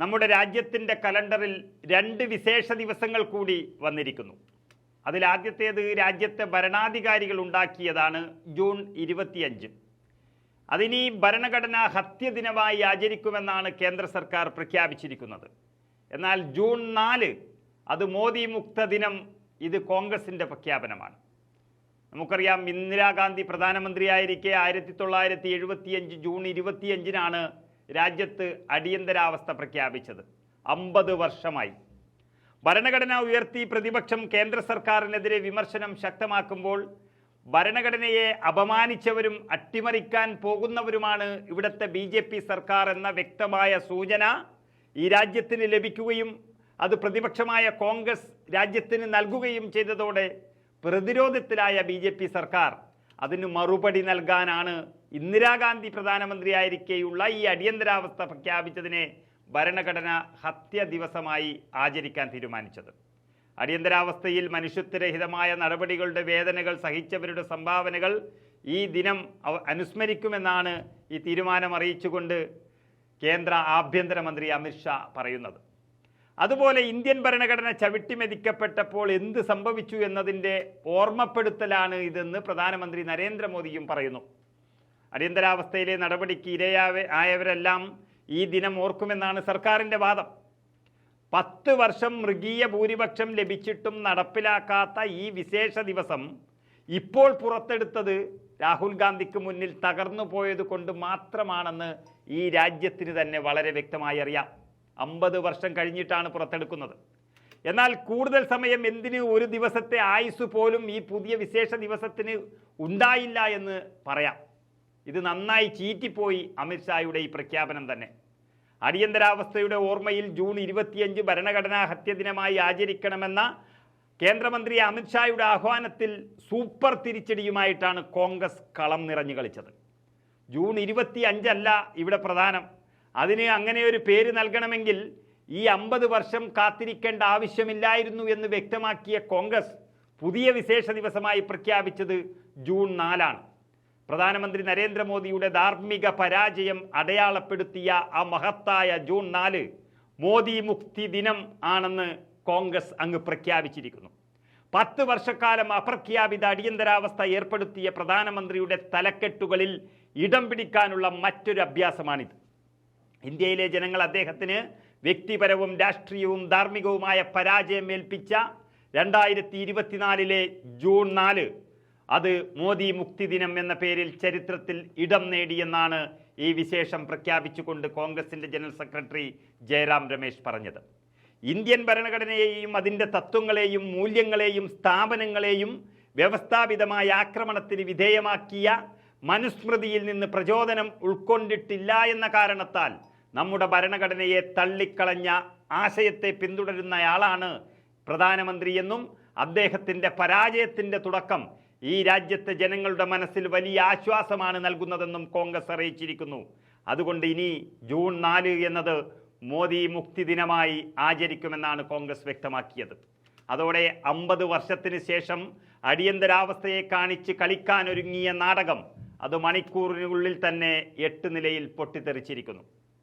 നമ്മുടെ രാജ്യത്തിന്റെ കലണ്ടറിൽ രണ്ട് വിശേഷ ദിവസങ്ങൾ കൂടി വന്നിരിക്കുന്നു. അതിലാദ്യത്തേത് രാജ്യത്തെ ഭരണാധികാരികൾ ഉണ്ടാക്കിയതാണ് ജൂൺ ഇരുപത്തിയഞ്ച്. അതിനി ഭരണഘടനാ ഹത്യ ദിനമായി ആചരിക്കുമെന്നാണ് കേന്ദ്ര സർക്കാർ പ്രഖ്യാപിച്ചിരിക്കുന്നത്. എന്നാൽ ജൂൺ നാല് അത് മോദി മുക്ത ദിനം ഇത് കോൺഗ്രസിന്റെ പ്രഖ്യാപനമാണ്. നമുക്കറിയാം ഇന്ദിരാഗാന്ധി പ്രധാനമന്ത്രിയായിരിക്കെ ആയിരത്തി തൊള്ളായിരത്തി എഴുപത്തിയഞ്ച് ജൂൺ ഇരുപത്തിയഞ്ചിനാണ് രാജ്യത്ത് അടിയന്തരാവസ്ഥ പ്രഖ്യാപിച്ചത്. അമ്പത് വർഷമായി. ഭരണഘടന ഉയർത്തി പ്രതിപക്ഷം കേന്ദ്ര സർക്കാരിനെതിരെ വിമർശനം ശക്തമാക്കുമ്പോൾ ഭരണഘടനയെ അപമാനിച്ചവരും അട്ടിമറിക്കാൻ പോകുന്നവരുമാണ് ഇവിടുത്തെ ബി ജെ പി സർക്കാർ എന്ന വ്യക്തമായ സൂചന ഈ രാജ്യത്തിന് ലഭിക്കുകയും അത് പ്രതിപക്ഷമായ കോൺഗ്രസ് രാജ്യത്തിന് നൽകുകയും ചെയ്തതോടെ പ്രതിരോധത്തിലായ ബി സർക്കാർ അതിന് മറുപടി നൽകാനാണ് ഇന്ദിരാഗാന്ധി പ്രധാനമന്ത്രിയായിരിക്കെയുള്ള ഈ അടിയന്തരാവസ്ഥ പ്രഖ്യാപിച്ചതിനെ ഭരണഘടന ഹത്യ ദിവസമായി ആചരിക്കാൻ തീരുമാനിച്ചത്. അടിയന്തരാവസ്ഥയിൽ മനുഷ്യത്വരഹിതമായ നടപടികളുടെ വേദനകൾ സഹിച്ചവരുടെ സംഭാവനകൾ ഈ ദിനം അനുസ്മരിക്കുമെന്നാണ് ഈ തീരുമാനം അറിയിച്ചുകൊണ്ട് കേന്ദ്ര ആഭ്യന്തരമന്ത്രി അമിത്ഷാ പറയുന്നത്. അതുപോലെ ഇന്ത്യൻ ഭരണഘടന ചവിട്ടിമെതിക്കപ്പെട്ടപ്പോൾ എന്ത് സംഭവിച്ചു എന്നതിന്റെ ഓർമ്മപ്പെടുത്തലാണ് ഇതെന്ന് പ്രധാനമന്ത്രി നരേന്ദ്രമോദിയും പറയുന്നു. അടിയന്തരാവസ്ഥയിലെ നടപടിക്ക് ഇരയാവ ആയവരെല്ലാം ഈ ദിനം ഓർക്കുമെന്നാണ് സർക്കാരിന്റെ വാദം. പത്ത് വർഷം മൃഗീയ ഭൂരിപക്ഷം ലഭിച്ചിട്ടും നടപ്പിലാക്കാത്ത ഈ വിശേഷ ദിവസം ഇപ്പോൾ പുറത്തെടുത്തത് രാഹുൽ ഗാന്ധിക്ക് മുന്നിൽ തകർന്നു പോയത് കൊണ്ട് മാത്രമാണെന്ന് ഈ രാജ്യത്തിന് തന്നെ വളരെ വ്യക്തമായി അറിയാം. അമ്പത് വർഷം കഴിഞ്ഞിട്ടാണ് പുറത്തെടുക്കുന്നത്. എന്നാൽ കൂടുതൽ സമയം എന്തിന് ഒരു ദിവസത്തെ ആയുസ് പോലും ഈ പുതിയ വിശേഷ ദിവസത്തിന് ഉണ്ടായില്ല എന്ന് പറയാം. ഇത് നന്നായി ചീറ്റിപ്പോയി അമിത്ഷായുടെ ഈ പ്രഖ്യാപനം തന്നെ. അടിയന്തരാവസ്ഥയുടെ ഓർമ്മയിൽ ജൂൺ ഇരുപത്തിയഞ്ച് ഭരണഘടനാ ഹത്യദിനമായി ആചരിക്കണമെന്ന കേന്ദ്രമന്ത്രി അമിത്ഷായുടെ ആഹ്വാനത്തിൽ സൂപ്പർ തിരിച്ചടിയുമായിട്ടാണ് കോൺഗ്രസ് കളം നിറഞ്ഞു കളിച്ചത്. ജൂൺ ഇരുപത്തി അഞ്ചല്ല ഇവിടെ പ്രധാനം. അതിന് അങ്ങനെ ഒരു പേര് നൽകണമെങ്കിൽ ഈ അമ്പത് വർഷം കാത്തിരിക്കേണ്ട ആവശ്യമില്ലായിരുന്നു എന്ന് വ്യക്തമാക്കിയ കോൺഗ്രസ് പുതിയ വിശേഷ ദിവസമായി പ്രഖ്യാപിച്ചത് ജൂൺ നാലാണ്. പ്രധാനമന്ത്രി നരേന്ദ്രമോദിയുടെ ധാർമ്മിക പരാജയം അടയാളപ്പെടുത്തിയ ആ മഹത്തായ ജൂൺ നാല് മോദി മുക്തി ദിനം ആണെന്ന് കോൺഗ്രസ് അങ്ങ് പ്രഖ്യാപിച്ചിരിക്കുന്നു. പത്ത് വർഷക്കാലം അപ്രഖ്യാപിത അടിയന്തരാവസ്ഥ ഏർപ്പെടുത്തിയ പ്രധാനമന്ത്രിയുടെ തലക്കെട്ടുകളിൽ ഇടം പിടിക്കാനുള്ള മറ്റൊരു അഭ്യാസമാണിത്. ഇന്ത്യയിലെ ജനങ്ങൾ അദ്ദേഹത്തിന് വ്യക്തിപരവും രാഷ്ട്രീയവും ധാർമ്മികവുമായ പരാജയം ഏൽപ്പിച്ച രണ്ടായിരത്തി ഇരുപത്തിനാലിലെ ജൂൺ നാല് അത് മോദി മുക്തി ദിനം എന്ന പേരിൽ ചരിത്രത്തിൽ ഇടം നേടിയെന്നാണ് ഈ വിശേഷം പ്രഖ്യാപിച്ചുകൊണ്ട് കോൺഗ്രസിന്റെ ജനറൽ സെക്രട്ടറി ജയറാം രമേശ് പറഞ്ഞത്. ഇന്ത്യൻ ഭരണഘടനയെയും അതിന്റെ തത്വങ്ങളെയും മൂല്യങ്ങളെയും സ്ഥാപനങ്ങളെയും വ്യവസ്ഥാപിതമായ ആക്രമണത്തിന് വിധേയമാക്കിയ മനുസ്മൃതിയിൽ നിന്ന് പ്രചോദനം ഉൾക്കൊണ്ടിട്ടില്ല എന്ന കാരണത്താൽ നമ്മുടെ ഭരണഘടനയെ തള്ളിക്കളഞ്ഞ ആശയത്തെ പിന്തുടരുന്നയാളാണ് പ്രധാനമന്ത്രിയെന്നും അദ്ദേഹത്തിന്റെ പരാജയത്തിന്റെ തുടക്കം ഈ രാജ്യത്തെ ജനങ്ങളുടെ മനസ്സിൽ വലിയ ആശ്വാസമാണ് നൽകുന്നതെന്നും കോൺഗ്രസ് അറിയിച്ചിരിക്കുന്നു. അതുകൊണ്ട് ഇനി ജൂൺ നാല് എന്നത് മോദി മുക്തി ദിനമായി ആചരിക്കുമെന്നാണ് കോൺഗ്രസ് വ്യക്തമാക്കിയത്. അതോടെ അമ്പത് വർഷത്തിന് ശേഷം അടിയന്തരാവസ്ഥയെ കാണിച്ച് കളിക്കാനൊരുങ്ങിയ നാടകം അത് മണിക്കൂറിനുള്ളിൽ തന്നെ എട്ട് നിലയിൽ പൊട്ടിത്തെറിച്ചിരിക്കുന്നു.